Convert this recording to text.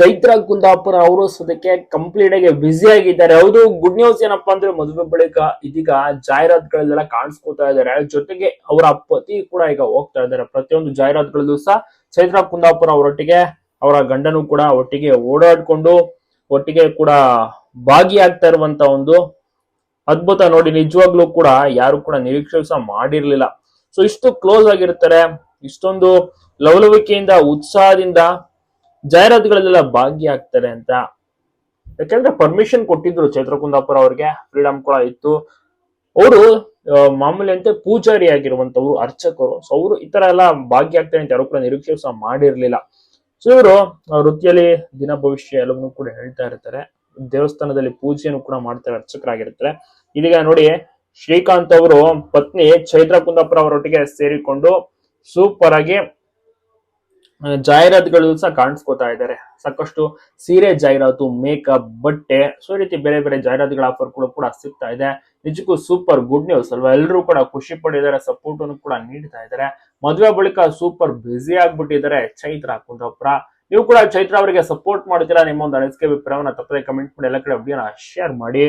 ಚೈತ್ರ ಕುಂದಾಪುರ ಅವರು ಸದ್ಯಕ್ಕೆ ಕಂಪ್ಲೀಟ್ ಆಗಿ ಬ್ಯುಸಿ ಆಗಿದ್ದಾರೆ. ಹೌದು ಗುಡ್ ನ್ಯೂಸ್ ಏನಪ್ಪಾ ಅಂದ್ರೆ ಮದುವೆ ಬಳಿಕ ಇದೀಗ ಜಾಹೀರಾತುಗಳಲ್ಲೆಲ್ಲ ಕಾಣಿಸ್ಕೊತಾ ಇದ್ದಾರೆ. ಜೊತೆಗೆ ಅವರ ಪತಿ ಕೂಡ ಈಗ ಹೋಗ್ತಾ ಇದ್ದಾರೆ. ಪ್ರತಿಯೊಂದು ಜಾಹೀರಾತುಗಳಲ್ಲೂ ಸಹ ಚೈತ್ರ ಕುಂದಾಪುರ ಅವರೊಟ್ಟಿಗೆ, ಅವರ ಗಂಡನು ಕೂಡ ಒಟ್ಟಿಗೆ ಓಡಾಡ್ಕೊಂಡು, ಒಟ್ಟಿಗೆ ಕೂಡ ಭಾಗಿಯಾಗ್ತಾ ಇರುವಂತ ಒಂದು ಅದ್ಭುತ ನೋಡಿ ನಿಜವಾಗ್ಲೂ ಕೂಡ ಯಾರು ಕೂಡ ನಿರೀಕ್ಷೆ ಸಹ ಮಾಡಿರ್ಲಿಲ್ಲ. ಸೊ ಇಷ್ಟು ಕ್ಲೋಸ್ ಆಗಿರ್ತಾರೆ. ಇಷ್ಟೊಂದು ಲವಲವಿಕೆಯಿಂದ, ಉತ್ಸಾಹದಿಂದ ಜಾಹೀರಾತುಗಳಲ್ಲೆಲ್ಲ ಭಾಗಿಯಾಗ್ತಾರೆ ಅಂತ. ಯಾಕೆಂದ್ರೆ ಪರ್ಮಿಷನ್ ಕೊಟ್ಟಿದ್ರು ಚೈತ್ರ ಕುಂದಾಪುರ ಅವ್ರಿಗೆ ಫ್ರೀಡಮ್ ಕೂಡ ಇತ್ತು. ಅವರು ಮಾಮೂಲಿ ಅಂತ ಪೂಜಾರಿ ಆಗಿರುವಂತವ್ರು ಅರ್ಚಕರು. ಸೊ ಅವರು ಈ ತರ ಎಲ್ಲ ಭಾಗಿಯಾಗ್ತಾರೆ ಅಂತ ಯಾರು ಕೂಡ ನಿರೀಕ್ಷೆ ಸಹ ಮಾಡಿರ್ಲಿಲ್ಲ. ಸೊ ಇವರು ವೃತ್ತಿಯಲ್ಲಿ ದಿನ ಭವಿಷ್ಯ ಎಲ್ಲವನ್ನೂ ಕೂಡ ಹೇಳ್ತಾ ಇರ್ತಾರೆ. ದೇವಸ್ಥಾನದಲ್ಲಿ ಪೂಜೆಯನ್ನು ಕೂಡ ಮಾಡ್ತಾರೆ, ಅರ್ಚಕರಾಗಿರ್ತಾರೆ. ಇದೀಗ ನೋಡಿ, ಶ್ರೀಕಾಂತ್ ಅವರು ಪತ್ನಿ ಚೈತ್ರ ಕುಂದಾಪುರ ಅವರೊಟ್ಟಿಗೆ ಸೇರಿಕೊಂಡು ಸೂಪರ್ ಆಗಿ ಜಾಹೀರಾತುಗಳು ಸಹ ಕಾಣಿಸ್ಕೊತಾ ಇದ್ದಾರೆ. ಸಾಕಷ್ಟು ಸೀರೆ ಜಾಹೀರಾತು ಮೇಕಪ್ ಬಟ್ಟೆ ಸೊ ರೀತಿ ಬೇರೆ ಬೇರೆ ಜಾಹೀರಾತುಗಳ ಆಫರ್ ಕೂಡ ಕೂಡ ಸಿಗ್ತಾ ಇದೆ. ನಿಜಕ್ಕೂ ಸೂಪರ್ ಗುಡ್ ನ್ಯೂಸ್ ಅಲ್ವಾ? ಎಲ್ಲರೂ ಕೂಡ ಖುಷಿ ಪಡಿದಾರೆ ಸಪೋರ್ಟ್ ಅನ್ನು ಕೂಡ ನೀಡ್ತಾ ಇದ್ದಾರೆ. ಮದುವೆ ಬಳಿಕ ಸೂಪರ್ ಬ್ಯುಸಿ ಆಗ್ಬಿಟ್ಟಿದ್ದಾರೆ ಚೈತ್ರ ಕುಂದಾಪುರ ನೀವು ಕೂಡ ಚೈತ್ರ ಅವರಿಗೆ ಸಪೋರ್ಟ್ ಮಾಡ್ತೀರಾ? ನಿಮ್ಮ ಒಂದು ಅನಿಸಿಕೆ, ಅಭಿಪ್ರಾಯವನ್ನ ತಪ್ಪದೆ ಕಮೆಂಟ್ ಮಾಡಿ. ಎಲ್ಲ ಕಡೆ ವಿಡಿಯೋನ ಶೇರ್ ಮಾಡಿ.